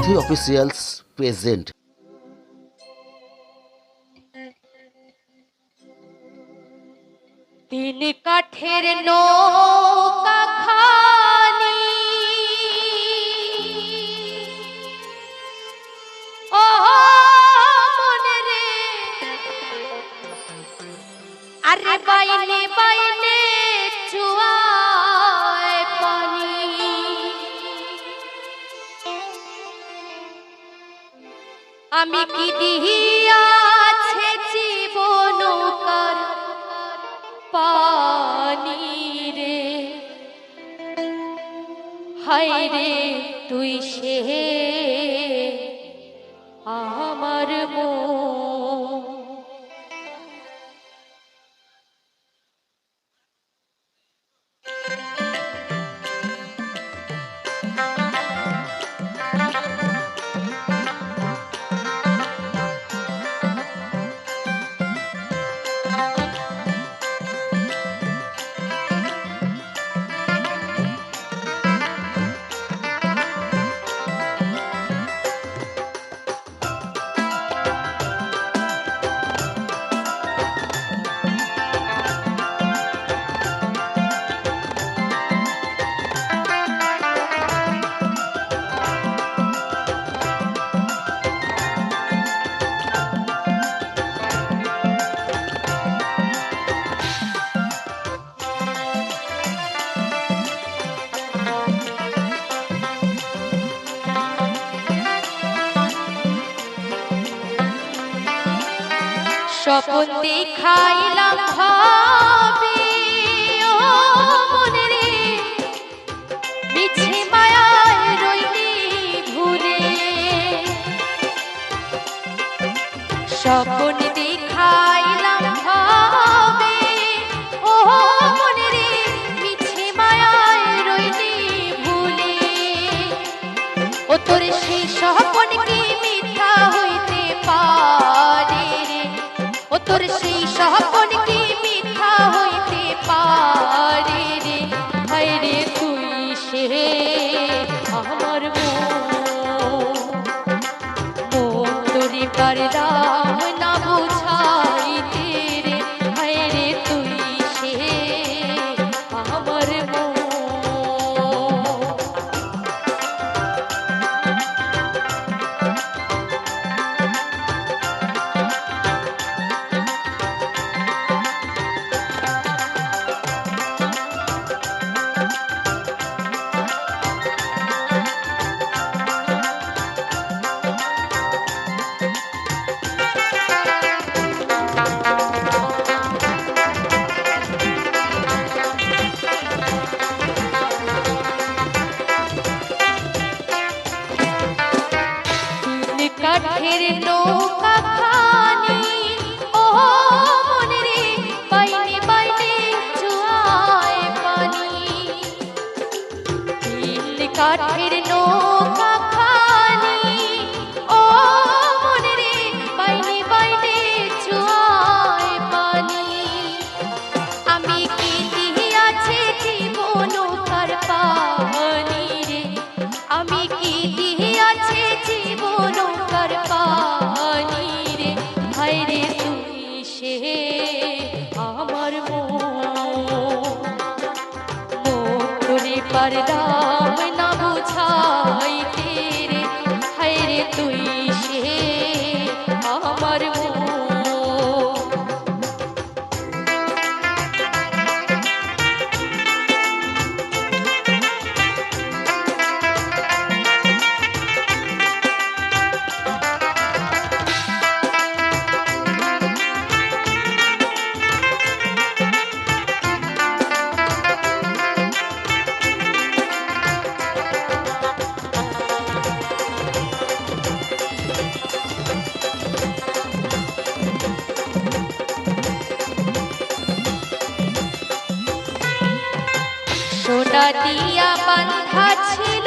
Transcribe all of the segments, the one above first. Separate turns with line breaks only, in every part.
সাথী officials present
তিন কাঠের নৌকা খানি। ও মনে রে। আরে বাইনে বাইনে আমি কি দিয়াছে জীবন কার পানি রে হায় রে তুই সে আমার মন স্বপন দেখাইলাম ভাবে মিছে মায়ায় রইলি ভুলে। স্বপন দেখাইলাম ভাবে, ও মনে রে। মিছে মায়ায় রইলি ভুলে। ও তোর সেই স্বপন সেই স্বপন কি মিথ্যা হইতে পারে রে? হায় রে তুই সে আমার মন দিয়া বান্ধা ছিল।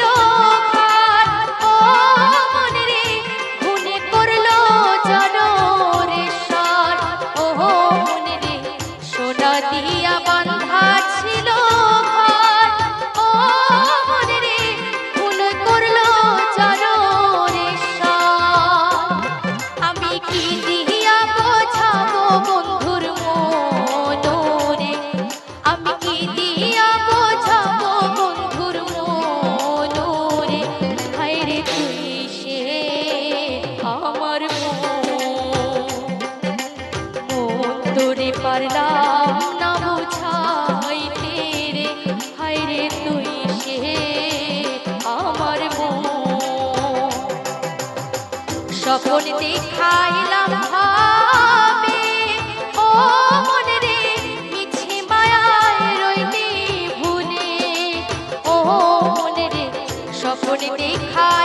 পারলাম না বুঝাইতে রে। হায় রে তুই সে আমার সকল দেখাইলাম ভাবে, ও মনে সপনে দেখায়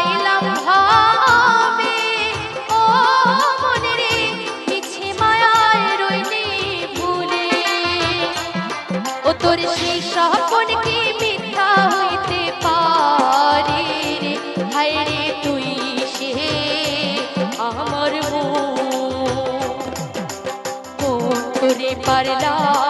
পারলাম